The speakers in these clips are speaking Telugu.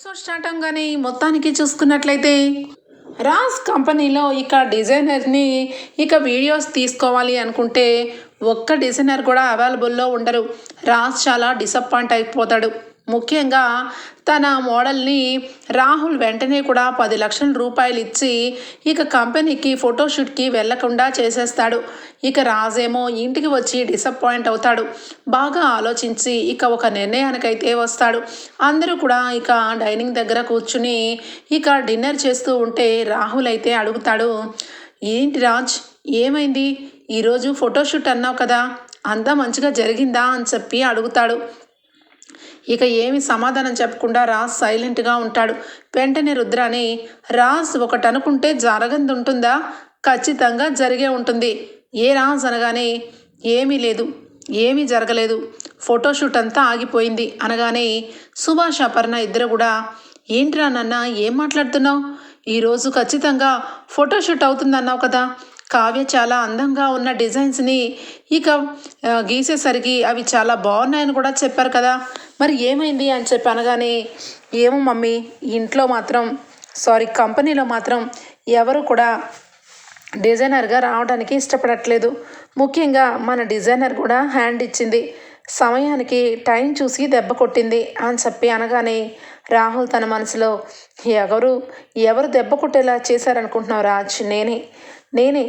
ఎపిసోడ్ స్టార్ట్ అవగానే మొత్తానికి చూసుకున్నట్లయితే రాజ్ కంపెనీలో ఇక డిజైనర్ని ఇక వీడియోస్ తీసుకోవాలి అనుకుంటే ఒక్క డిజైనర్ కూడా అవైలబుల్లో ఉండరు. రాజ్ చాలా డిసప్పాయింట్ అయిపోతాడు. ముఖ్యంగా తన మోడల్ని రాహుల్ వెంటనే కూడా పది లక్షల రూపాయలు ఇచ్చి ఇక కంపెనీకి ఫోటోషూట్కి వెళ్ళకుండా చేసేస్తాడు. ఇక రాజేమో ఇంటికి వచ్చి డిసప్పాయింట్ అవుతాడు. బాగా ఆలోచించి ఇక ఒక నిర్ణయానికైతే వస్తాడు. అందరూ కూడా ఇక డైనింగ్ దగ్గర కూర్చుని ఇక డిన్నర్ చేస్తూ ఉంటే రాహుల్ అయితే అడుగుతాడు ఏంటి రాజ్ ఏమైంది? ఈరోజు ఫోటోషూట్ అన్నావు కదా అంతా మంచిగా జరిగిందా? అని చెప్పి అడుగుతాడు. ఇక ఏమి సమాధానం చెప్పకుండా రాజ్ సైలెంట్గా ఉంటాడు. వెంటనే రుద్రాని రాజ్ ఒకటి అనుకుంటే జరగంది ఉంటుందా? ఖచ్చితంగా జరిగే ఉంటుంది. ఏ రాజ్ అనగానే ఏమీ లేదు. ఏమీ జరగలేదు. ఫోటోషూట్ అంతా ఆగిపోయింది. అనగానే సుభాష్ అపర్ణ ఇద్దరు కూడా ఏంట్రా నాన్న ఏం మాట్లాడుతున్నావు? ఈరోజు ఖచ్చితంగా ఫోటోషూట్ అవుతుందన్నావు కదా? కావ్య చాలా అందంగా ఉన్న డిజైన్స్ని ఇక గీసేసరికి అవి చాలా బాగున్నాయని కూడా చెప్పారు కదా. మరి ఏమైంది అని చెప్పి అనగానే ఏమో మమ్మీ ఇంట్లో మాత్రం సారీ కంపెనీలో మాత్రం ఎవరు కూడా డిజైనర్గా రావడానికి ఇష్టపడట్లేదు. ముఖ్యంగా మన డిజైనర్ కూడా హ్యాండ్ ఇచ్చింది. సమయానికి టైం చూసి దెబ్బ కొట్టింది అని చెప్పి అనగానే రాహుల్ తన మనసులో ఎవరు ఎవరు దెబ్బ కొట్టేలా చేశారనుకుంటున్నావు రాజ్? నేనే నేనే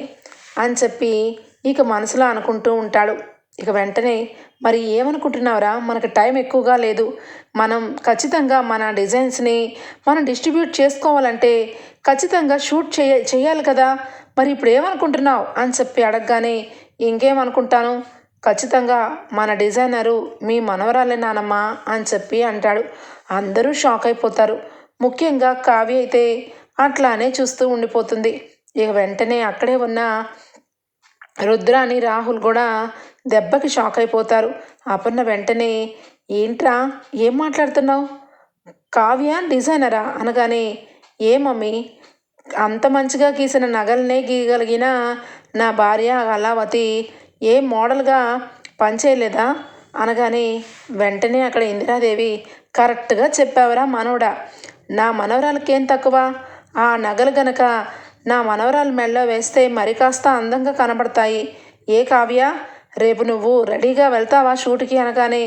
అని చెప్పి ఇక మనసులో అనుకుంటూ ఉంటాడు. ఇక వెంటనే మరి ఏమనుకుంటున్నావురా? మనకు టైం ఎక్కువగా లేదు. మనం ఖచ్చితంగా మన డిజైన్స్ని మనం డిస్ట్రిబ్యూట్ చేసుకోవాలంటే ఖచ్చితంగా షూట్ చేయ చేయాలి కదా. మరి ఇప్పుడు ఏమనుకుంటున్నావు? అని చెప్పి అడగగానే ఇంకేమనుకుంటాను? ఖచ్చితంగా మన డిజైనరు మీ మనవరాలే నానమ్మ అని చెప్పి అంటాడు. అందరూ షాక్ అయిపోతారు. ముఖ్యంగా కావ్య అయితే అట్లానే చూస్తూ ఉండిపోతుంది. ఇక వెంటనే అక్కడే ఉన్న రుద్రాని రాహుల్ కూడా దెబ్బకి షాక్ అయిపోతారు. అపర్ణ వెంటనే ఏంట్రా? ఏం మాట్లాడుతున్నావు? కావ్య డిజైనరా? అనగానే ఏ మమ్మీ అంత మంచిగా గీసిన నగలనే గీయగలిగిన నా భార్య కళావతి ఏ మోడల్గా పనిచేయలేదా? అనగానే వెంటనే అక్కడ ఇందిరాదేవి కరెక్ట్గా చెప్పావరా మనవడా నా మనవరాలకేం తక్కువ? ఆ నగలు గనక నా మనవరాల మెడలో వేస్తే మరి కాస్త అందంగా కనబడతాయి. ఏ కావ్య? రేపు నువ్వు రెడీగా వెళ్తావా షూట్కి అనగానే?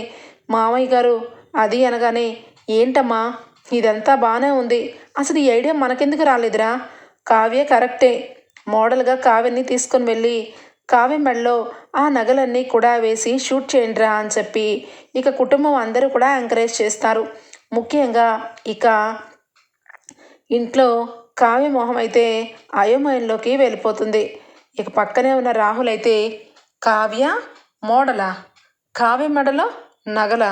మామయ్య గారు అది అనగానే ఏంటమ్మా ఇదంతా బాగానే ఉంది. అసలు ఈ ఐడియా మనకెందుకు రాలేదురా? కావ్య కరెక్టే. మోడల్గా కావ్యని తీసుకొని వెళ్ళి కావ్య మెడలో ఆ నగలన్నీ కూడా వేసి షూట్ చేయండిరా అని చెప్పి ఇక కుటుంబం అందరూ కూడా ఎంకరేజ్ చేస్తారు. ముఖ్యంగా ఇక ఇంట్లో కావ్య మొహం అయితే అయోమయంలోకి వెళ్ళిపోతుంది. ఇక పక్కనే ఉన్న రాహుల్ అయితే కావ్య మోడలా? కావ్య మెడలో? నగల?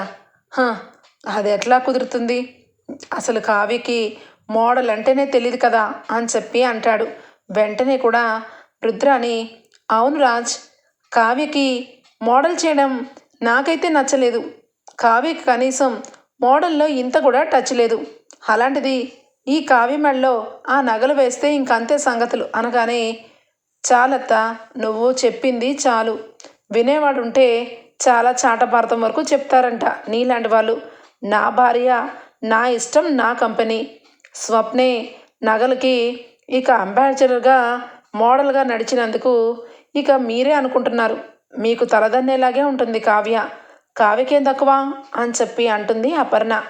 అది ఎట్లా కుదురుతుంది? అసలు కావ్యకి మోడల్ అంటేనే తెలియదు కదా అని చెప్పి అంటాడు. వెంటనే కూడా రుద్రాని అవును రాజ్ కావ్యకి మోడల్ చేయడం నాకైతే నచ్చలేదు. కావ్యకి కనీసం మోడల్లో ఇంత కూడా టచ్ లేదు. అలాంటిది ఈ కావ్యమెడలో ఆ నగలు వేస్తే ఇంకంతే సంగతులు అనగానే చాలత్త నువ్వు చెప్పింది చాలు. వినేవాడు ఉంటే చాలా చాటపార్థం వరకు చెప్తారంట నీలాంటి వాళ్ళు. నా భార్య నా ఇష్టం నా కంపెనీ. స్వప్నే నగలకి ఇక అంబాసిడర్గా మోడల్గా నడిచినందుకు ఇక మీరే అనుకుంటున్నారు. మీకు తలదన్నేలాగే ఉంటుంది కావ్య. కావ్యకేం తక్కువ అని చెప్పి అంటుంది అపర్ణ.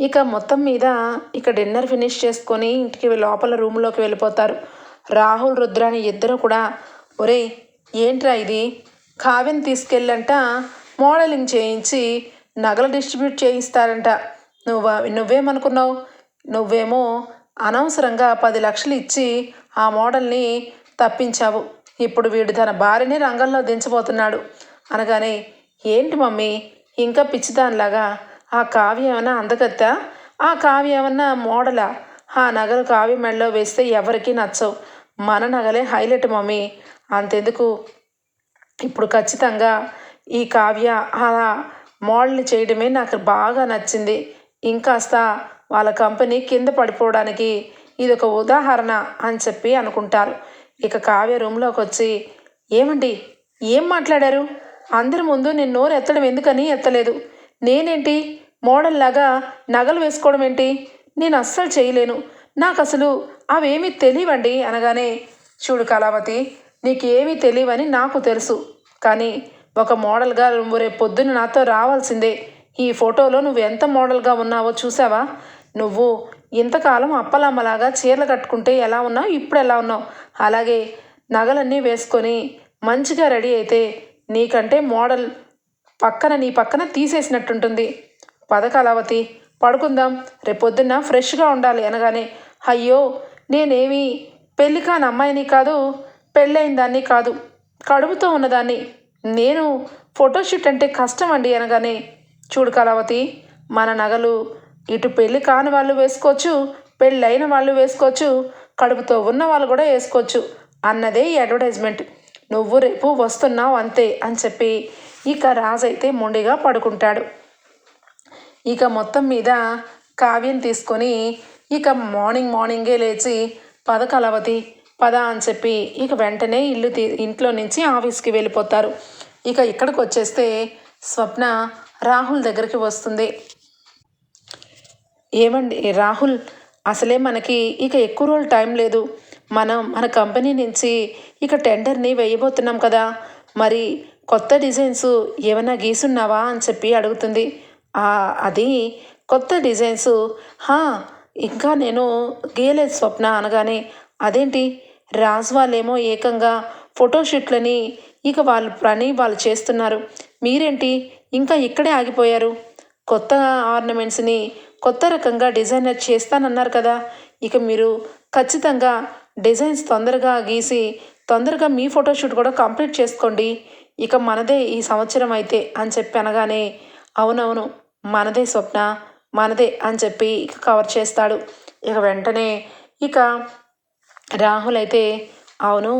ఇక మొత్తం మీద ఇక డిన్నర్ ఫినిష్ చేసుకొని ఇంటికి లోపల రూమ్లోకి వెళ్ళిపోతారు. రాహుల్ రుద్రాని ఇద్దరు కూడా ఒరే ఏంట్రా ఇది? కావ్యం తీసుకెళ్ళంట మోడలింగ్ చేయించి నగలు డిస్ట్రిబ్యూట్ చేయిస్తారంట. నువ్వు నువ్వేమనుకున్నావు? నువ్వేమో అనవసరంగా పది లక్షలు ఇచ్చి ఆ మోడల్ని తప్పించావు. ఇప్పుడు వీడు తన భార్యని రంగంలో దించబోతున్నాడు. అనగానే ఏంటి మమ్మీ? ఇంకా పిచ్చిదానిలాగా? ఆ కావ్య ఏమన్నా అందగత్తా ఆ కావ్య ఏమన్నా మోడలా? ఆ నగలు కావ్య మెడలో వేస్తే ఎవరికీ నచ్చవు. మన నగలే హైలైట్ మమ్మీ. అంతెందుకు? ఇప్పుడు ఖచ్చితంగా ఈ కావ్య అలా మోడల్ని చేయడమే నాకు బాగా నచ్చింది. ఇంకాస్త వాళ్ళ కంపెనీ కింద పడిపోవడానికి ఇది ఒక ఉదాహరణ అని చెప్పి అనుకుంటారు. ఇక కావ్య రూమ్లోకి వచ్చి ఏమండి? ఏం మాట్లాడారు? అందరి ముందు నేను నోరు ఎత్తడం ఎందుకని ఎత్తలేదు? నేనేంటి? మోడల్ లాగా నగలు వేసుకోవడం ఏంటి నేను అస్సలు చేయలేను. నాకు అసలు అవేమీ తెలియవండి అనగానే చూడు కళావతి నీకేమీ తెలియవని నాకు తెలుసు. కానీ ఒక మోడల్గా నువ్వు రేపు పొద్దున్న నాతో రావాల్సిందే. ఈ ఫోటోలో నువ్వు ఎంత మోడల్గా ఉన్నావో చూసావా? నువ్వు ఇంతకాలం అప్పలమ్మలాగా చీరలు కట్టుకుంటే ఎలా ఉన్నావు? ఇప్పుడు ఎలా ఉన్నావు? అలాగే నగలన్నీ వేసుకొని మంచిగా రెడీ అయితే నీకంటే మోడల్ పక్కన నీ పక్కన తీసేసినట్టుంటుంది. పద కళావతి పడుకుందాం. రేపొద్దున్న ఫ్రెష్గా ఉండాలి అనగానే అయ్యో నేనేమి పెళ్ళి కాని అమ్మాయిని కాదు పెళ్ళైన దాన్ని కాదు కడుపుతో ఉన్నదాన్ని. నేను ఫోటోషూట్ అంటే కష్టం అండి అనగానే చూడు కళావతి మన నగలు ఇటు పెళ్ళి కాని వాళ్ళు వేసుకోవచ్చు పెళ్ళైన వాళ్ళు వేసుకోవచ్చు కడుపుతో ఉన్న వాళ్ళు కూడా వేసుకోవచ్చు అన్నదే ఈ అడ్వర్టైజ్మెంట్. నువ్వు రేపు వస్తున్నావు అంతే అని చెప్పి ఇక రాజైతే అయితే మొండిగా పడుకుంటాడు. ఇక మొత్తం మీద కావ్యం తీసుకొని ఇక మార్నింగ్ మార్నింగే లేచి పద కలవతి పద అని చెప్పి ఇక వెంటనే ఇల్లు తీ ఇంట్లో నుంచి ఆఫీస్కి వెళ్ళిపోతారు. ఇక ఇక్కడికి వచ్చేస్తే స్వప్న రాహుల్ దగ్గరికి వస్తుంది. ఏమండి రాహుల్ అసలే మనకి ఇక ఎక్కువ రోజులు టైం లేదు. మనం మన కంపెనీ నుంచి ఇక టెండర్ని వేయబోతున్నాం కదా. మరి కొత్త డిజైన్స్ ఏమైనా గీసున్నావా? అని చెప్పి అడుగుతుంది. అది కొత్త డిజైన్స్. హా ఇంకా నేను గీయలేదు స్వప్న అనగానే అదేంటి? రాజు వాళ్ళేమో ఏకంగా ఫోటోషూట్లని ఇక వాళ్ళ పని వాళ్ళు చేస్తున్నారు. మీరేంటి? ఇంకా ఇక్కడే ఆగిపోయారు. కొత్త ఆర్నమెంట్స్ని కొత్త రకంగా డిజైనర్ చేస్తానన్నారు కదా. ఇక మీరు ఖచ్చితంగా డిజైన్స్ తొందరగా గీసి తొందరగా మీ ఫోటోషూట్ కూడా కంప్లీట్ చేసుకోండి. ఇక మనదే ఈ సంవత్సరం అయితే అని చెప్పి అనగానే అవునవును మనదే స్వప్న. మనదే అని చెప్పి ఇక కవర్ చేస్తాడు. ఇక వెంటనే ఇక రాహుల్ అయితే అవును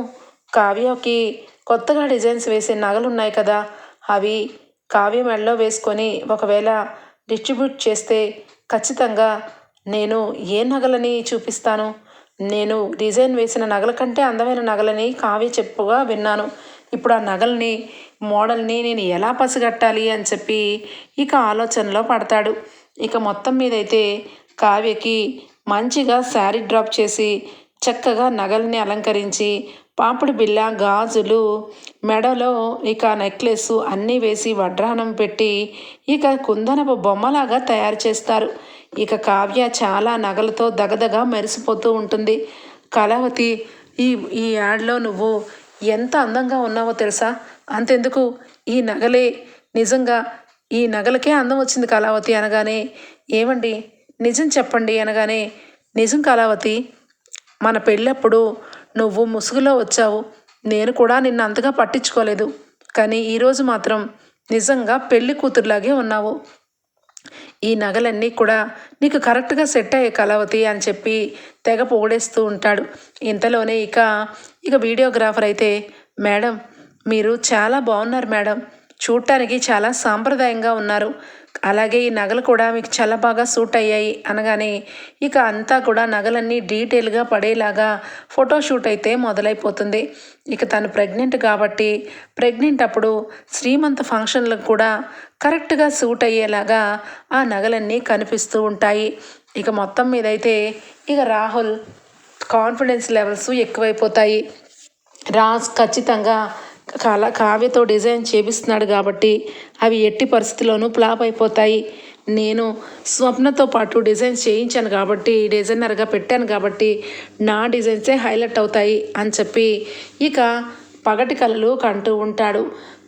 కావ్యకి కొత్తగా డిజైన్స్ వేసే నగలు ఉన్నాయి కదా. అవి కావ్య మెడలో వేసుకొని ఒకవేళ డిస్ట్రిబ్యూట్ చేస్తే ఖచ్చితంగా నేను ఏ నగలని చూపిస్తాను? నేను డిజైన్ వేసిన నగల కంటే అందమైన నగలని కావ్య చెప్పుగా విన్నాను. ఇప్పుడు ఆ నగల్ని మోడల్ని నేను ఎలా పసిగట్టాలి అని చెప్పి ఇక ఆలోచనలో పడతాడు. ఇక మొత్తం మీదైతే కావ్యకి మంచిగా శారీ డ్రాప్ చేసి చక్కగా నగల్ని అలంకరించి పాపిడి బిళ్ళ గాజులు మెడలో ఇక నెక్లెస్ అన్నీ వేసి వడ్రానం పెట్టి ఇక కుందనపు బొమ్మలాగా తయారు చేస్తారు. ఇక కావ్య చాలా నగలతో దగదగా మెరిసిపోతూ ఉంటుంది. కళావతి ఈ ఈ యాడ్లో నువ్వు ఎంత అందంగా ఉన్నావో తెలుసా? అంతెందుకు? ఈ నగలే నిజంగా ఈ నగలకే అందం వచ్చింది కళావతి అనగానే ఏమండి నిజం చెప్పండి అనగానే నిజం కళావతి మన పెళ్ళప్పుడు నువ్వు ముసుగులో వచ్చావు. నేను కూడా నిన్ను అంతగా పట్టించుకోలేదు. కానీ ఈరోజు మాత్రం నిజంగా పెళ్ళి కూతురులాగే ఉన్నావు. ఈ నగలన్నీ కూడా నీకు కరెక్ట్గా సెట్ అయ్యే కళావతి అని చెప్పి తెగ పొగిడేస్తూ ఉంటాడు. ఇంతలోనే ఇక ఇక వీడియోగ్రాఫర్ అయితే మేడం మీరు చాలా బాగున్నారు మేడం. చూడటానికి చాలా సాంప్రదాయంగా ఉన్నారు. అలాగే ఈ నగలు కూడా మీకు చాలా బాగా సూట్ అయ్యాయి అనగానే ఇక అంతా కూడా నగలన్నీ డీటెయిల్గా పడేలాగా ఫోటోషూట్ అయితే మొదలైపోతుంది. ఇక తను ప్రెగ్నెంట్ కాబట్టి ప్రెగ్నెంట్ అప్పుడు శ్రీమంత ఫంక్షన్లకు కూడా కరెక్ట్గా సూట్ అయ్యేలాగా ఆ నగలన్నీ కనిపిస్తూ ఉంటాయి. ఇక మొత్తం మీద అయితే ఇక రాహుల్ కాన్ఫిడెన్స్ లెవెల్స్ ఎక్కువైపోతాయి. రాజ్ ఖచ్చితంగా కళ కావ్యతో డిజైన్ చేపిస్తున్నాడు కాబట్టి అవి ఎట్టి పరిస్థితుల్లోనూ ఫ్లాప్ అయిపోతాయి. నేను స్వప్నతో పాటు డిజైన్స్ చేయించాను కాబట్టి డిజైనర్గా పెట్టాను కాబట్టి నా డిజైన్సే హైలైట్ అవుతాయి అని చెప్పి ఇక పగటి కళలు కంటూ ఉంటాడు.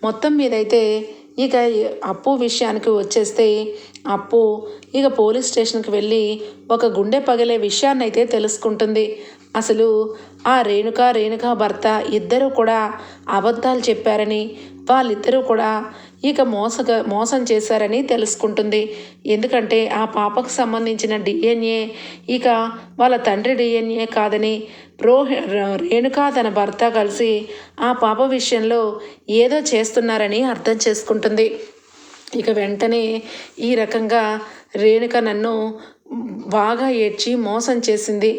మొత్తం మీదైతే ఇక అప్పు విషయానికి వచ్చేస్తే అప్పు ఇక పోలీస్ స్టేషన్కి వెళ్ళి ఒక గుండె పగిలే విషయాన్ని అయితే తెలుసుకుంటుంది. అసలు ఆ రేణుక రేణుక భర్త ఇద్దరు కూడా అబద్ధాలు చెప్పారని వాళ్ళిద్దరూ కూడా ఇక మోసగా మోసం చేశారని తెలుసుకుంటుంది. ఎందుకంటే ఆ పాపకు సంబంధించిన డిఎన్ఏ ఇక వాళ్ళ తండ్రి డిఎన్ఏ కాదని రోహి రేణుక తన భర్త కలిసి ఆ పాప విషయంలో ఏదో చేస్తున్నారని అర్థం చేసుకుంటుంది. ఇక వెంటనే ఈ రకంగా రేణుక నన్ను బాగా ఏడ్చి మోసం చేసింది.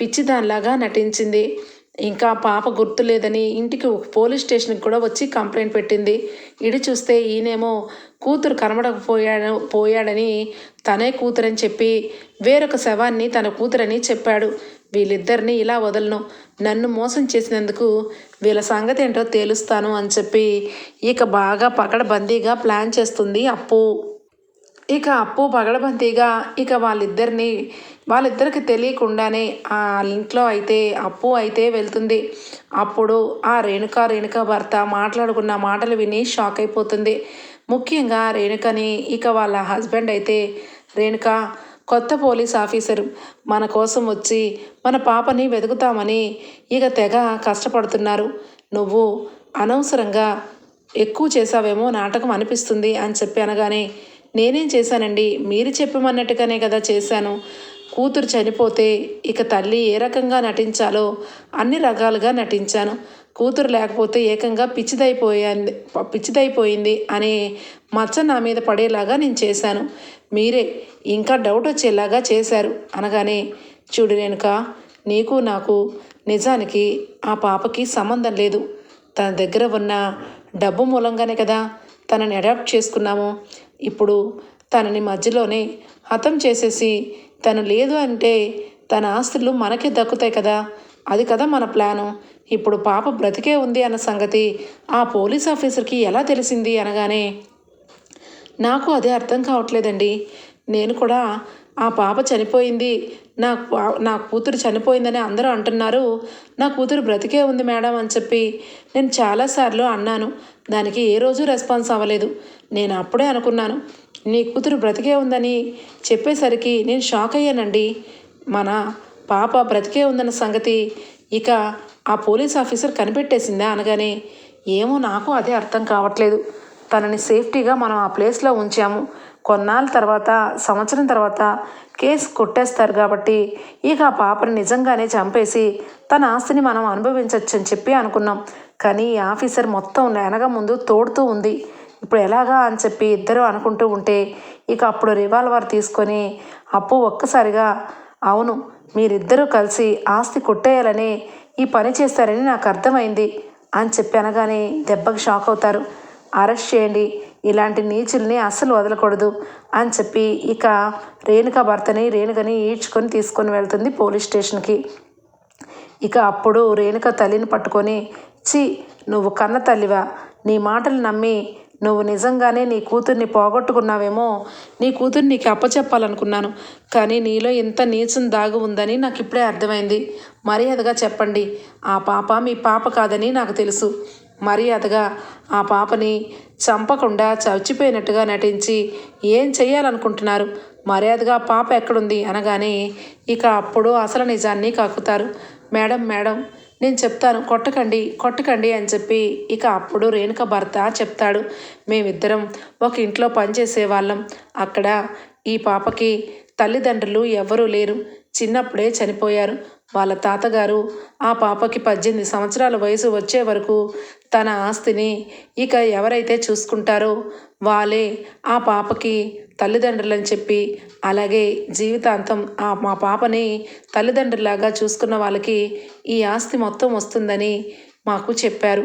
పిచ్చిదానిలాగా నటించింది. ఇంకా పాప గుర్తు లేదని ఇంటికి ఒక పోలీస్ స్టేషన్కి కూడా వచ్చి కంప్లైంట్ పెట్టింది. ఇడి చూస్తే ఈయనేమో కూతురు కనబడకపోయాడు పోయాడని తనే కూతురని చెప్పి వేరొక శవాన్ని తన కూతురని చెప్పాడు. వీళ్ళిద్దరిని ఇలా వదలను. నన్ను మోసం చేసినందుకు వీళ్ళ సంగతి ఏంటో తేలుస్తాను అని చెప్పి ఇక బాగా పకడబందీగా ప్లాన్ చేస్తుంది అప్పు. ఇక అప్పు పగడబందీగా ఇక వాళ్ళిద్దరిని వాళ్ళిద్దరికి తెలియకుండానే ఆ ఇంట్లో అయితే అప్పు అయితే వెళ్తుంది. అప్పుడు ఆ రేణుక రేణుక భర్త మాట్లాడుకున్న మాటలు విని షాక్ అయిపోతుంది. ముఖ్యంగా రేణుకని ఇక వాళ్ళ హస్బెండ్ అయితే రేణుక కొత్త పోలీస్ ఆఫీసర్ మన కోసం వచ్చి మన పాపని వెతుకుతామని ఇక తెగ కష్టపడుతున్నారు. నువ్వు అనవసరంగా ఎక్కువ చేసావేమో నాటకం అనిపిస్తుంది అని చెప్పి అనగానే నేనేం చేశానండి? మీరు చెప్పమన్నట్టుగానే కదా చేశాను. కూతురు చనిపోతే ఇక తల్లి ఏ రకంగా నటించాలో అన్ని రకాలుగా నటించాను. కూతురు లేకపోతే ఏకంగా పిచ్చిదైపోయింది పిచ్చిదైపోయింది అనే మచ్చ నా మీద పడేలాగా నేను చేశాను. మీరే ఇంకా డౌట్ వచ్చేలాగా చేశారు. అనగానే చూడు నేనుక నీకు నాకు నిజానికి ఆ పాపకి సంబంధం లేదు. తన దగ్గర ఉన్న డబ్బు మూలంగానే కదా తనని అడాప్ట్ చేసుకున్నాము. ఇప్పుడు తనని మధ్యలోనే హతం చేసేసి తను లేదు అంటే తన ఆస్తులు మనకే దక్కుతాయి కదా. అది కదా మన ప్లాను. ఇప్పుడు పాప బ్రతికే ఉంది అన్న సంగతి ఆ పోలీస్ ఆఫీసర్కి ఎలా తెలిసింది అనగానే నాకు అదే అర్థం కావట్లేదండి. నేను కూడా ఆ పాప చనిపోయింది. నా పా- నా కూతురు చనిపోయిందని అందరూ అంటున్నారు. నా కూతురు బ్రతికే ఉంది మేడం అని చెప్పి నేను చాలాసార్లు అన్నాను. దానికి ఏ రోజు రెస్పాన్స్ అవ్వలేదు. నేను అప్పుడే అనుకున్నాను నీ కూతురు బ్రతికే ఉందని చెప్పేసరికి నేను షాక్ అయ్యానండి. మన పాప బ్రతికే ఉందన్న సంగతి ఇక ఆ పోలీస్ ఆఫీసర్ కనిపెట్టేసిందా అనగానే ఏమో నాకు అదే అర్థం కావట్లేదు. తనని సేఫ్టీగా మనం ఆ ప్లేస్లో ఉంచాము. కొన్నాళ్ళ తర్వాత సంవత్సరం తర్వాత కేసు కొట్టేస్తారు కాబట్టి ఇక ఆ పాపని నిజంగానే చంపేసి తన ఆస్తిని మనం అనుభవించవచ్చు అని చెప్పి అనుకున్నాం. కానీ ఈ ఆఫీసర్ మొత్తం వెనక ముందు తోడుతూ ఉంది. ఇప్పుడు ఎలాగా అని చెప్పి ఇద్దరు అనుకుంటూ ఉంటే ఇక అప్పుడు రివాల్వర్ తీసుకొని అప్పు ఒక్కసారిగా అవును మీరిద్దరూ కలిసి ఆస్తి కొట్టేయాలని ఈ పని చేస్తారని నాకు అర్థమైంది అని చెప్పి అనగానే దెబ్బకి షాక్ అవుతారు. అరెస్ట్ చేయండి ఇలాంటి నీచుల్ని అస్సలు వదలకూడదు అని చెప్పి ఇక రేణుక భర్తని రేణుకని ఈడ్చుకొని తీసుకొని వెళ్తుంది పోలీస్ స్టేషన్కి. ఇక అప్పుడు రేణుక తల్లిని పట్టుకొని చి నువ్వు కన్న తల్లివా? నీ మాటలు నమ్మి నువ్వు నిజంగానే నీ కూతుర్ని పోగొట్టుకున్నావేమో? నీ కూతుర్ని నీకు అప్పచెప్పాలనుకున్నాను కానీ నీలో ఎంత నీచం దాగు ఉందని నాకు ఇప్పుడే అర్థమైంది. మర్యాదగా చెప్పండి. ఆ పాప మీ పాప కాదని నాకు తెలుసు. మర్యాదగా ఆ పాపని చంపకుండా చచ్చిపోయినట్టుగా నటించి ఏం చేయాలనుకుంటున్నారు మర్యాదగా పాప ఎక్కడుంది? అనగానే ఇక అప్పుడు అసలు నిజాన్ని కక్కుతారు మేడం మేడం నేను చెప్తాను కొట్టకండి కొట్టకండి అని చెప్పి ఇక అప్పుడు రేణుక భర్త చెప్తాడు. మేమిద్దరం ఒక ఇంట్లో పనిచేసేవాళ్ళం అక్కడ ఈ పాపకి తల్లిదండ్రులు ఎవరూ లేరు. చిన్నప్పుడే చనిపోయారు. వాళ్ళ తాతగారు ఆ పాపకి పద్దెనిమిది సంవత్సరాల వయసు వచ్చే వరకు తన ఆస్తిని ఇక ఎవరైతే చూసుకుంటారో వాళ్ళే ఆ పాపకి తల్లిదండ్రులని చెప్పి అలాగే జీవితాంతం ఆ మా పాపని తల్లిదండ్రులాగా చూసుకున్న వాళ్ళకి ఈ ఆస్తి మొత్తం వస్తుందని మాకు చెప్పారు.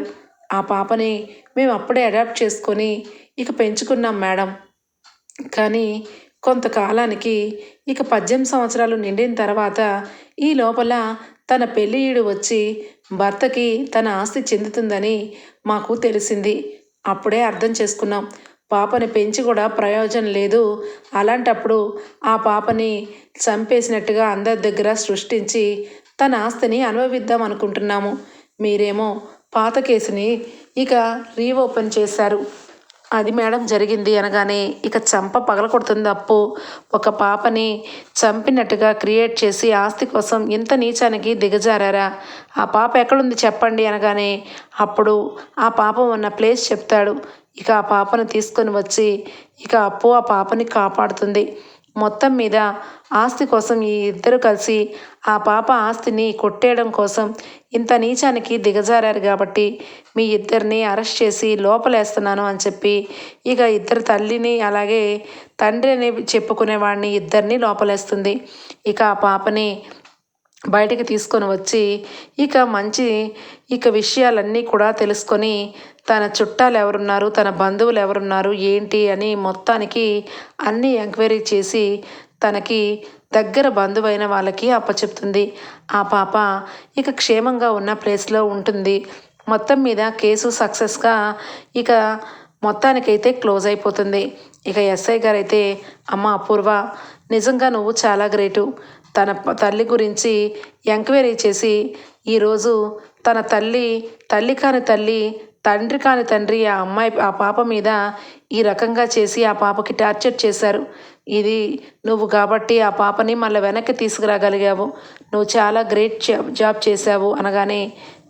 ఆ పాపని మేము అప్పుడే అడాప్ట్ చేసుకొని ఇక పెంచుకున్నాం మేడం. కానీ కొంతకాలానికి ఇక పద్దెనిమిది సంవత్సరాలు నిండిన తర్వాత ఈ లోపల తన పెళ్ళియుడు వచ్చి భర్తకి తన ఆస్తి చెందుతుందని మాకు తెలిసింది. అప్పుడే అర్థం చేసుకున్నాం. పాపని పెంచి కూడా ప్రయోజనం లేదు. అలాంటప్పుడు ఆ పాపని చంపేసినట్టుగా అందరి దగ్గర సృష్టించి తన ఆస్తిని అనుభవిద్దాం అనుకుంటున్నాము. మీరేమో పాత కేసుని ఇక రీఓపెన్ చేశారు. అది మేడం జరిగింది అనగానే ఇక చంప పగలకొడుతుంది అప్పు. ఒక పాపని చంపినట్టుగా క్రియేట్ చేసి ఆస్తి కోసం ఇంత నీచానికి దిగజారారా? ఆ పాప ఎక్కడుంది చెప్పండి అనగానే అప్పుడు ఆ పాపం ఉన్న ప్లేస్ చెప్తాడు. ఇక ఆ పాపను తీసుకొని వచ్చి ఇక అప్పు ఆ పాపని కాపాడుతుంది. మొత్తం మీద ఆస్తి కోసం ఈ ఇద్దరు కలిసి ఆ పాప ఆస్తిని కొట్టేయడం కోసం ఇంత నీచానికి దిగజారారు కాబట్టి మీ ఇద్దరిని అరెస్ట్ చేసి లోపలేస్తున్నాను అని చెప్పి ఇక ఇద్దరు తల్లిని అలాగే తండ్రి అని చెప్పుకునేవాడిని ఇద్దరిని లోపలేస్తుంది. ఇక ఆ పాపని బయటికి తీసుకొని వచ్చి ఇక మంచి ఇక విషయాలన్నీ కూడా తెలుసుకొని తన చుట్టాలు ఎవరున్నారు తన బంధువులు ఎవరున్నారు ఏంటి అని మొత్తానికి అన్నీ ఎంక్వైరీ చేసి తనకి దగ్గర బంధువైన వాళ్ళకి అప్పచెప్తుంది. ఆ పాప ఇక క్షేమంగా ఉన్న ప్లేస్లో ఉంటుంది. మొత్తం మీద కేసు సక్సెస్గా ఇక మొత్తానికైతే క్లోజ్ అయిపోతుంది. ఇక ఎస్ఐ గారు అయితే అమ్మ అపూర్వ నిజంగా నువ్వు చాలా గ్రేటు. తన తల్లి గురించి ఎంక్వైరీ చేసి ఈరోజు తన తల్లి తల్లి కాని తల్లి తండ్రి కాని తండ్రి ఆ అమ్మాయి ఆ పాప మీద ఈ రకంగా చేసి ఆ పాపకి టార్చర్ చేశారు. ఇది నువ్వు కాబట్టి ఆ పాపని మళ్ళీ వెనక్కి తీసుకురాగలిగావు. నువ్వు చాలా గ్రేట్ జాబ్ జాబ్ చేశావు అనగానే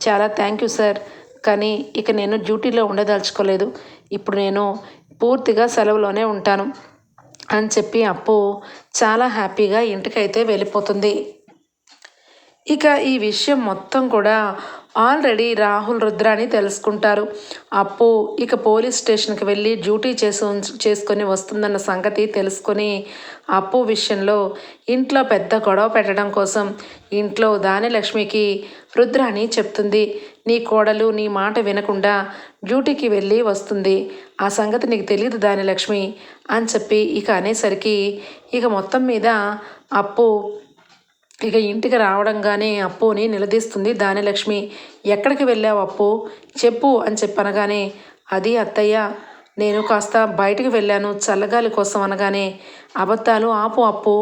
చాలా థ్యాంక్ యూ సార్. కానీ ఇక నేను డ్యూటీలో ఉండదలుచుకోలేదు. ఇప్పుడు నేను పూర్తిగా సెలవులోనే ఉంటాను అని చెప్పి అప్పు చాలా హ్యాపీగా ఇంటికైతే వెళ్ళిపోతుంది. ఇక ఈ విషయం మొత్తం కూడా ఆల్రెడీ రాహుల్ రుద్రాని తెలుసుకుంటారు. అప్పు ఇక పోలీస్ స్టేషన్కి వెళ్ళి డ్యూటీ చేసు చేసుకొని వస్తుందన్న సంగతి తెలుసుకొని అప్పు విషయంలో ఇంట్లో పెద్ద గొడవ పెట్టడం కోసం ఇంట్లో దానిలక్ష్మికి రుద్రాని చెప్తుంది. నీ కోడలు నీ మాట వినకుండా డ్యూటీకి వెళ్ళి వస్తుంది. ఆ సంగతి నీకు తెలియదు దానిలక్ష్మి అని చెప్పి ఇక అనేసరికి ఇక మొత్తం మీద అప్పు ఇక ఇంటికి రావడంగానే అప్పుని నిలదీస్తుంది దానిలక్ష్మి. ఎక్కడికి వెళ్ళావు అప్పు? చెప్పు అని చెప్పనగానే అది అత్తయ్య నేను కాస్త బయటికి వెళ్ళాను చల్లగాలి కోసం అనగానే అబద్ధాలు ఆపు అప్పు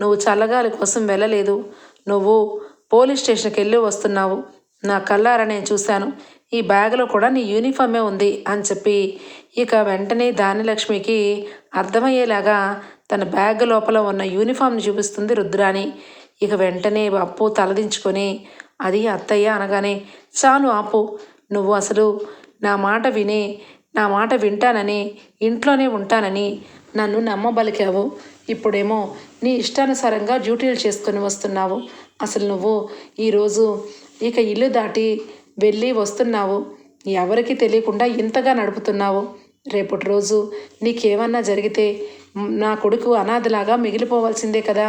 నువ్వు చల్లగాలి కోసం వెళ్ళలేదు. నువ్వు పోలీస్ స్టేషన్కి వెళ్ళి వస్తున్నావు. నా కల్లారా నేను చూశాను. ఈ బ్యాగ్లో కూడా నీ యూనిఫామే ఉంది అని చెప్పి ఇక వెంటనే దానిలక్ష్మికి అర్థమయ్యేలాగా తన బ్యాగ్ లోపల ఉన్న యూనిఫామ్ని చూపిస్తుంది రుద్రాని ఇక వెంటనే అప్పు తలదించుకొని అది అత్తయ్య అనగానే చాలు ఆపు నువ్వు అసలు నా మాట విని నా మాట వింటానని ఇంట్లోనే ఉంటానని నన్ను నమ్మబలికావు. ఇప్పుడేమో నీ ఇష్టానుసారంగా డ్యూటీలు చేసుకొని వస్తున్నావు. అసలు నువ్వు ఈరోజు ఇక ఇల్లు దాటి వెళ్ళి వస్తున్నావు. ఎవరికి తెలియకుండా ఇంతగా నడుపుతున్నావు. రేపటి రోజు నీకేమన్నా జరిగితే నా కొడుకు అనాథలాగా మిగిలిపోవాల్సిందే కదా.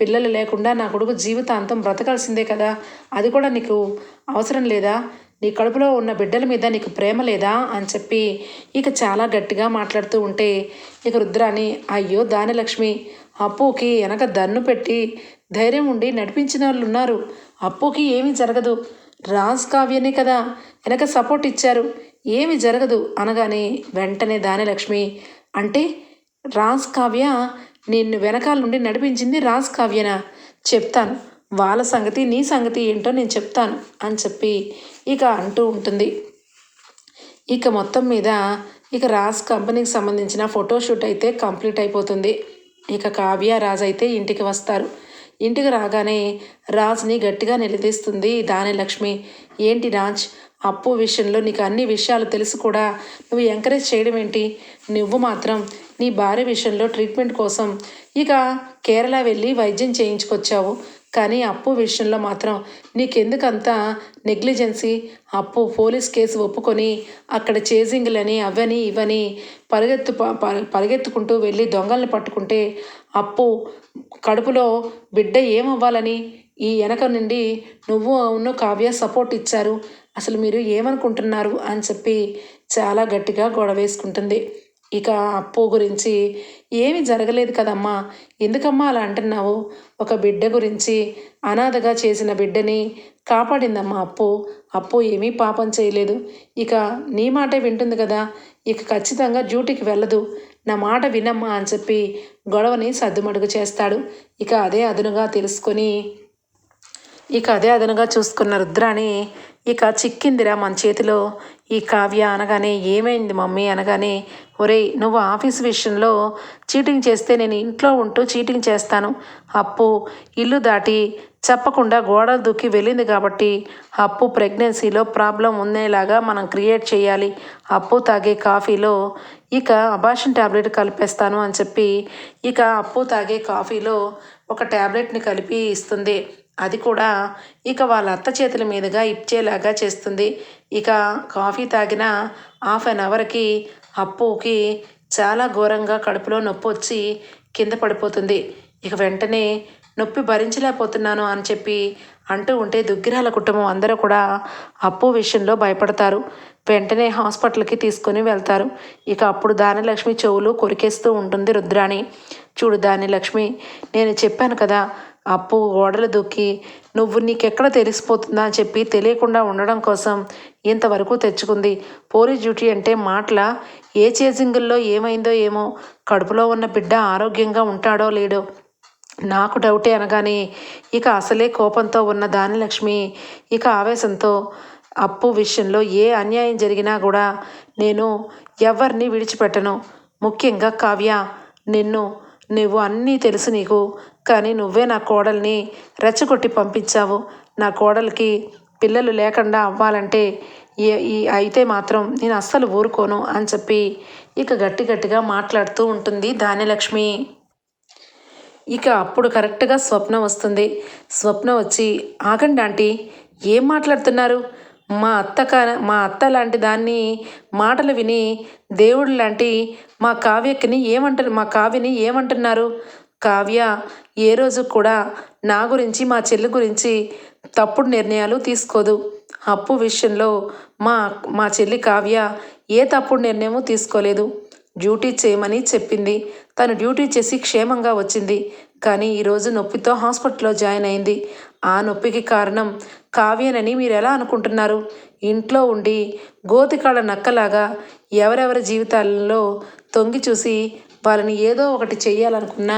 పిల్లలు లేకుండా నా కొడుకు జీవితాంతం బ్రతకాల్సిందే కదా. అది కూడా నీకు అవసరం లేదా? నీ కడుపులో ఉన్న బిడ్డల మీద నీకు ప్రేమ లేదా? అని చెప్పి ఇక చాలా గట్టిగా మాట్లాడుతూ ఉంటే ఇక రుద్రాని అయ్యో దానిలక్ష్మి అప్పుకి వెనక దన్ను పెట్టి ధైర్యం ఉండి నడిపించిన వాళ్ళు ఉన్నారు అప్పుకి ఏమీ జరగదు. రాజ్ కావ్యనే కదా వెనక సపోర్ట్ ఇచ్చారు. ఏమి జరగదు. అనగానే వెంటనే దానిలక్ష్మి అంటే రాజ్ కావ్య నిన్ను వెనకాల నుండి నడిపించింది రాజ్ కావ్యనా? చెప్తాను. వాళ్ళ సంగతి నీ సంగతి ఏంటో నేను చెప్తాను అని చెప్పి ఇక అంటూ ఉంటుంది. ఇక మొత్తం మీద ఇక రాజ్ కంపెనీకి సంబంధించిన ఫోటోషూట్ అయితే కంప్లీట్ అయిపోతుంది. ఇక కావ్య రాజ్ అయితే ఇంటికి వస్తారు. ఇంటికి రాగానే రాజ్ని గట్టిగా నిలదీస్తుంది దాని లక్ష్మి. ఏంటి రాజ్? అప్పు విషయంలో నీకు అన్ని విషయాలు తెలుసు కూడా. నువ్వు ఎంకరేజ్ చేయడం ఏంటి? నువ్వు మాత్రం నీ భార్య విషయంలో ట్రీట్మెంట్ కోసం ఇక కేరళ వెళ్ళి వైద్యం చేయించుకొచ్చావు. కానీ అప్పు విషయంలో మాత్రం నీకెందుకంత నెగ్లిజెన్సీ అప్పు పోలీస్ కేసు ఒప్పుకొని అక్కడ చేజింగ్లని అవని ఇవని పరిగెత్తు ప- ప- పరిగెత్తుకుంటూ వెళ్ళి దొంగల్ని పట్టుకుంటే అప్పు కడుపులో బిడ్డ ఏమవ్వాలని? ఈ వెనక నుండి నువ్వు అవును కావ్య సపోర్ట్ ఇచ్చారు. అసలు మీరు ఏమనుకుంటున్నారు అని చెప్పి చాలా గట్టిగా గొడవ వేసుకుంటుంది. ఇక అప్పు గురించి ఏమీ జరగలేదు కదమ్మా. ఎందుకమ్మా అలా అంటున్నావు? ఒక బిడ్డ గురించి అనాథగా చేసిన బిడ్డని కాపాడిందమ్మా అప్పు. అప్పు ఏమీ పాపం చేయలేదు. ఇక నీ మాటే వింటుంది కదా. ఇక ఖచ్చితంగా డ్యూటీకి వెళ్ళదు. నా మాట వినమ్మా అని చెప్పి గొడవని సర్దుమడుగు చేస్తాడు. ఇక అదే అదునుగా తెలుసుకొని ఇక అదే అదనుగా చూసుకున్న రుద్రాని ఇక చిక్కిందిరా మన చేతిలో. ఈ కావ్య అనగానే ఏమైంది మమ్మీ అనగానే ఒరేయ్ నువ్వు ఆఫీస్ విషయంలో చీటింగ్ చేస్తే నేను ఇంట్లో ఉంటూ చీటింగ్ చేస్తాను. అప్పు ఇల్లు దాటి చెప్పకుండా గోడలు దూకి వెళ్ళింది కాబట్టి అప్పు ప్రెగ్నెన్సీలో ప్రాబ్లం ఉండేలాగా మనం క్రియేట్ చేయాలి. అప్పు తాగే కాఫీలో ఇక అబాషన్ ట్యాబ్లెట్ కలిపేస్తాను అని చెప్పి ఇక అప్పు తాగే కాఫీలో ఒక ట్యాబ్లెట్ని కలిపి ఇస్తుంది. అది కూడా ఇక వాళ్ళ అత్త చేతుల మీదుగా ఇచ్చేలాగా చేస్తుంది. ఇక కాఫీ తాగిన హాఫ్ అన్ అవర్కి అప్పుకి చాలా ఘోరంగా కడుపులో నొప్పి వచ్చి కింద పడిపోతుంది. ఇక వెంటనే నొప్పి భరించలేకపోతున్నాను అని చెప్పి అంటూ ఉంటే దుగ్గిరాల కుటుంబం అందరూ కూడా అప్పు విషయంలో భయపడతారు. వెంటనే హాస్పిటల్కి తీసుకొని వెళ్తారు. ఇక అప్పుడు దానిలక్ష్మి చెవులు కొరికేస్తూ ఉంటుంది రుద్రాణి. చూడు దానిలక్ష్మి నేను చెప్పాను కదా అప్పు ఓడలు దూకి నువ్వు నీకెక్కడ తెలిసిపోతుందా అని చెప్పి తెలియకుండా ఉండడం కోసం ఇంతవరకు తెచ్చుకుంది. పోలీస్ డ్యూటీ అంటే మాటల? ఏ చేజింగుల్లో ఏమైందో ఏమో? కడుపులో ఉన్న బిడ్డ ఆరోగ్యంగా ఉంటాడో లేడో? నాకు డౌటే అనగానే ఇక అసలే కోపంతో ఉన్న దానిలక్ష్మి ఇక ఆవేశంతో అప్పు విషయంలో ఏ అన్యాయం జరిగినా కూడా నేను ఎవరిని విడిచిపెట్టను. ముఖ్యంగా కావ్య నిన్ను నువ్వు అన్నీ తెలుసు నీకు. కానీ నువ్వే నా కోడల్ని రెచ్చగొట్టి పంపించావు. నా కోడలికి పిల్లలు లేకుండా అవ్వాలంటే ఏ ఈ అయితే మాత్రం నేను అస్సలు ఊరుకోను అని చెప్పి ఇక గట్టి గట్టిగా మాట్లాడుతూ ఉంటుంది దానిలక్ష్మి ఇక అప్పుడు కరెక్ట్గా స్వప్న వస్తుంది. స్వప్న వచ్చి ఆగండి ఆంటీ ఏం మాట్లాడుతున్నారు? మా అత్త కా మా అత్త లాంటి దాన్ని మాటలు విని దేవుడు లాంటి మా కావ్యకిని ఏమంటారు మా కావ్యని ఏమంటున్నారు? కావ్య ఏ రోజు కూడా నా గురించి మా చెల్లి గురించి తప్పుడు నిర్ణయాలు తీసుకోదు. అప్పు విషయంలో మా మా చెల్లి కావ్య ఏ తప్పుడు నిర్ణయము తీసుకోలేదు. డ్యూటీ చేయమని చెప్పింది. తను డ్యూటీ చేసి క్షేమంగా వచ్చింది. కానీ ఈరోజు నొప్పితో హాస్పిటల్లో జాయిన్ అయింది. ఆ నొప్పికి కారణం కావ్యనని మీరు ఎలా అనుకుంటున్నారు? ఇంట్లో ఉండి గోతికాళ్ళ నక్కలాగా ఎవరెవరి జీవితాలలో తొంగి చూసి వాళ్ళని ఏదో ఒకటి చేయాలనుకున్న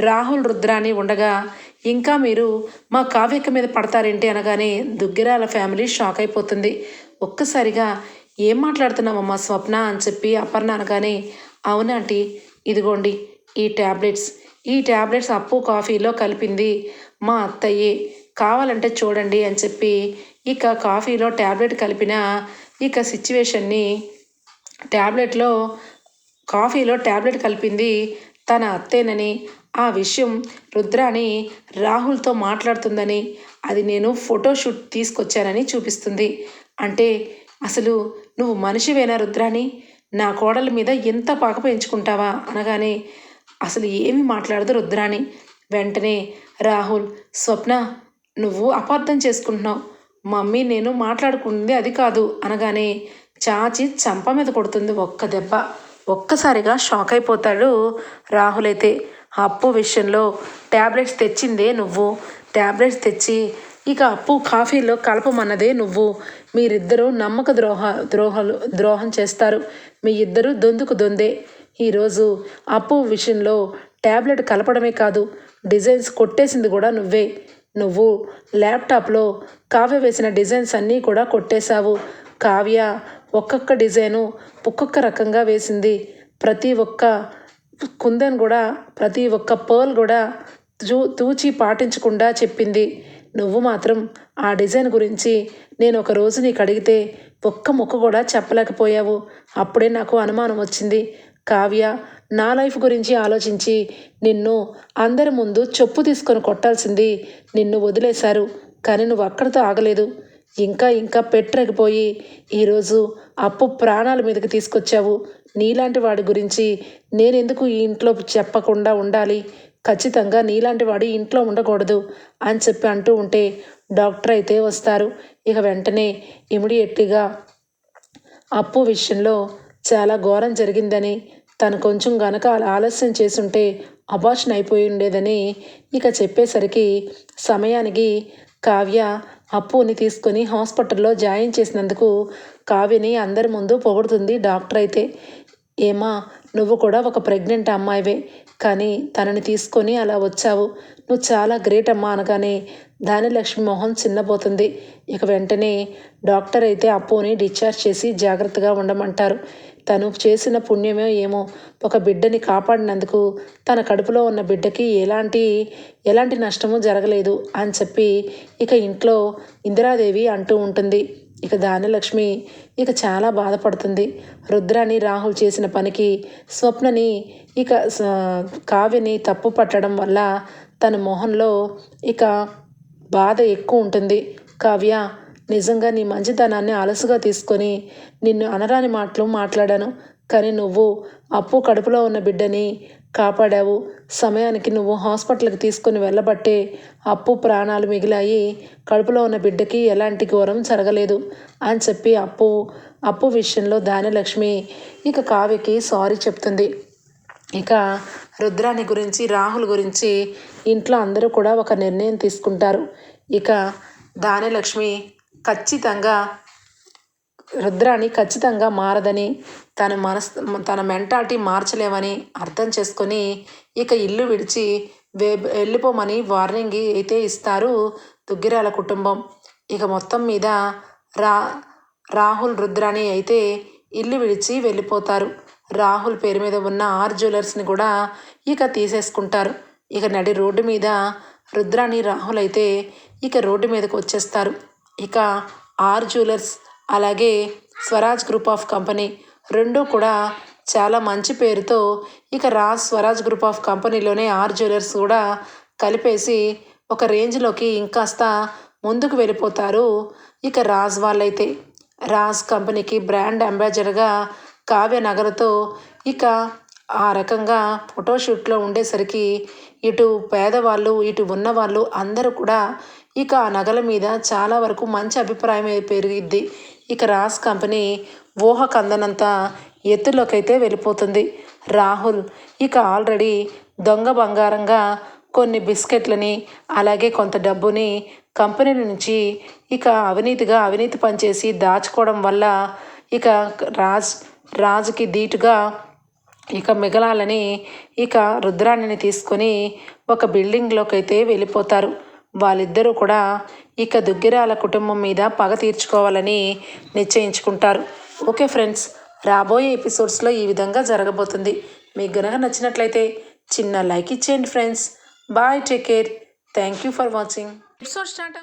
రాహుల్ రుద్రాని ఉండగా ఇంకా మీరు మా కావ్యక మీద పడతారేంటి? అనగానే దుగ్గిరాల ఫ్యామిలీ షాక్ అయిపోతుంది. ఒక్కసారిగా ఏం మాట్లాడుతున్నామమ్మా స్వప్న? అని చెప్పి అపర్ణ అనగానే అవునాంటి ఇదిగోండి ఈ ట్యాబ్లెట్స్ ఈ ట్యాబ్లెట్స్ అప్పు కాఫీలో కలిపింది మా అత్తయ్యే. కావాలంటే చూడండి అని చెప్పి ఇక కాఫీలో ట్యాబ్లెట్ కలిపిన ఇక సిచ్యువేషన్ని ట్యాబ్లెట్లో కాఫీలో ట్యాబ్లెట్ కలిపింది తన అత్తేనని. ఆ విషయం రుద్రాని రాహుల్తో మాట్లాడుతుందని అది నేను ఫోటోషూట్ తీసుకొచ్చానని చూపిస్తుంది. అంటే అసలు నువ్వు మనిషివేనా రుద్రాని నా కోడల మీద ఎంత పాక పెంచుకుంటావా? అనగానే అసలు ఏమి మాట్లాడదు రుద్రాని వెంటనే రాహుల్ స్వప్న నువ్వు అపార్థం చేసుకుంటున్నావు. మమ్మీ నేను మాట్లాడుకుంది అది కాదు. అనగానే చాచి చంప మీద కొడుతుంది ఒక్క దెబ్బ. ఒక్కసారిగా షాక్ అయిపోతాడు రాహుల్ అయితే. అప్పు విషయంలో ట్యాబ్లెట్స్ తెచ్చిందే నువ్వు. ట్యాబ్లెట్స్ తెచ్చి ఇక అప్పు కాఫీలో కలపమన్నదే నువ్వు. మీరిద్దరూ నమ్మక ద్రోహ ద్రోహాలు ద్రోహం చేస్తారు. మీ ఇద్దరు దొందుకు దొందే. ఈరోజు అప్పు విషయంలో ట్యాబ్లెట్ కలపడమే కాదు డిజైన్స్ కొట్టేసింది కూడా నువ్వే. నువ్వు ల్యాప్టాప్లో కావ్య వేసిన డిజైన్స్ అన్నీ కూడా కొట్టేశావు. కావ్య ఒక్కొక్క డిజైను ఒక్కొక్క రకంగా వేసింది. ప్రతి ఒక్క కుందన్ కూడా ప్రతి ఒక్క పర్ల్ కూడా తూ తూచి పాటించకుండా చెప్పింది. నువ్వు మాత్రం ఆ డిజైన్ గురించి నేను ఒక రోజు నీకు అడిగితే ఒక్క ముక్క కూడా చెప్పలేకపోయావు. అప్పుడే నాకు అనుమానం వచ్చింది. కావ్య నా లైఫ్ గురించి ఆలోచించి నిన్ను అందరి ముందు చెప్పు తీసుకొని కొట్టాల్సింది నిన్ను వదిలేశారు. కానీ నువ్వు అక్కడితో ఆగలేదు. ఇంకా ఇంకా పెట్టకపోయి ఈరోజు అప్పు ప్రాణాల మీదకి తీసుకొచ్చావు. నీలాంటి వాడి గురించి నేనెందుకు ఈ ఇంట్లో చెప్పకుండా ఉండాలి? ఖచ్చితంగా నీలాంటి వాడు ఇంట్లో ఉండకూడదు అని చెప్పి అంటూ ఉంటే డాక్టర్ అయితే వస్తారు. ఇక వెంటనే ఇమీడియట్గా అప్పు విషయంలో చాలా ఘోరం జరిగిందని తను కొంచెం గనక అలా ఆలస్యం చేసుంటే అబార్షన్ అయిపోయి ఉండేదని ఇక చెప్పేసరికి సమయానికి కావ్య అప్పుని తీసుకొని హాస్పిటల్లో జాయిన్ చేసినందుకు కావ్యని అందరి ముందు పొగుడుతుంది డాక్టర్ అయితే. ఏమా నువ్వు కూడా ఒక ప్రెగ్నెంట్ అమ్మాయివే కానీ తనని తీసుకొని అలా వచ్చావు. నువ్వు చాలా గ్రేట్ అమ్మా అనగానే దానిలక్ష్మి మొహం చిన్నపోతుంది ఇక వెంటనే డాక్టర్ అయితే అప్పుని డిశ్చార్జ్ చేసి జాగ్రత్తగా ఉండమంటారు. తను చేసిన పుణ్యమే ఏమో ఒక బిడ్డని కాపాడినందుకు తన కడుపులో ఉన్న బిడ్డకి ఎలాంటి ఎలాంటి నష్టము జరగలేదు అని చెప్పి ఇక ఇంట్లో ఇందిరాదేవి అంటూ ఉంటుంది. ఇక దానలక్ష్మి ఇక చాలా బాధపడుతుంది. రుద్రాని రాహుల్ చేసిన పనికి స్వప్నని ఇక కావ్యని తప్పు పట్టడం వల్ల తన మొహంలో ఇక బాధ ఎక్కువ ఉంటుంది. కావ్య నిజంగా నీ మంచితనాన్ని అలసుగా తీసుకొని నిన్ను అనరాని మాటలు మాట్లాడాను. కానీ నువ్వు అప్పు కడుపులో ఉన్న బిడ్డని కాపాడావు. సమయానికి నువ్వు హాస్పిటల్కి తీసుకొని వెళ్ళబట్టే అప్పు ప్రాణాలు మిగిలాయి కడుపులో ఉన్న బిడ్డకి ఎలాంటి ఘోరం జరగలేదు అని చెప్పి అప్పు అప్పు విషయంలో దానిలక్ష్మి ఇక కావ్యకి సారీ చెప్తుంది. ఇక రుద్రాని గురించి రాహుల్ గురించి ఇంట్లో అందరూ కూడా ఒక నిర్ణయం తీసుకుంటారు. ఇక దానిలక్ష్మి ఖచ్చితంగా రుద్రాణి ఖచ్చితంగా మారదని తన మనస్ తన మెంటాలిటీ మార్చలేమని అర్థం చేసుకొని ఇక ఇల్లు విడిచి వే వెళ్ళిపోమని వార్నింగ్ అయితే ఇస్తారు దుగ్గిరాల కుటుంబం. ఇక మొత్తం మీద రా రాహుల్ రుద్రాణి అయితే ఇల్లు విడిచి వెళ్ళిపోతారు. రాహుల్ పేరు మీద ఉన్న ఆర్ జ్యువెలర్స్ని కూడా ఇక తీసేసుకుంటారు. ఇక నడి రోడ్డు మీద రుద్రాణి రాహుల్ అయితే ఇక రోడ్డు మీదకి వచ్చేస్తారు. ఇక ఆర్ జ్యువెలర్స్ అలాగే స్వరాజ్ గ్రూప్ ఆఫ్ కంపెనీ రెండు కూడా చాలా మంచి పేరుతో ఇక రాజ్ స్వరాజ్ గ్రూప్ ఆఫ్ కంపెనీలోనే ఆర్ జ్యువెలర్స్ కూడా కలిపేసి ఒక రేంజ్లోకి ఇంకాస్త ముందుకు వెళ్ళిపోతారు. ఇక రాజ్ వాళ్ళైతే రాజ్ కంపెనీకి బ్రాండ్ అంబాసిడర్గా కావ్యనగర్తో ఇక ఆ రకంగా ఫోటోషూట్లో ఉండేసరికి ఇటు పేదవాళ్ళు ఇటు ఉన్నవాళ్ళు అందరూ కూడా ఇక ఆ నగల మీద చాలా వరకు మంచి అభిప్రాయం పెరిగిద్ది. ఇక రాజ్ కంపెనీ ఊహ కందనంత ఎత్తులోకైతే వెళ్ళిపోతుంది. రాహుల్ ఇక ఆల్రెడీ దొంగ బంగారంగా కొన్ని బిస్కెట్లని అలాగే కొంత డబ్బుని కంపెనీ నుంచి ఇక అవినీతిగా అవినీతి పనిచేసి దాచుకోవడం వల్ల ఇక రాజ్ రాజుకి ధీటుగా ఇక మిగలాలని ఇక రుద్రాణిని తీసుకొని ఒక బిల్డింగ్లోకి అయితే వెళ్ళిపోతారు. వాళ్ళిద్దరూ కూడా ఇక దుగ్గిరాల కుటుంబం మీద పగ తీర్చుకోవాలని నిశ్చయించుకుంటారు. ఓకే ఫ్రెండ్స్ రాబోయే ఎపిసోడ్స్లో ఈ విధంగా జరగబోతుంది. మీకు గనక నచ్చినట్లయితే చిన్న లైక్ ఇచ్చేయండి friends. Bye take care. Thank you for watching. Episode start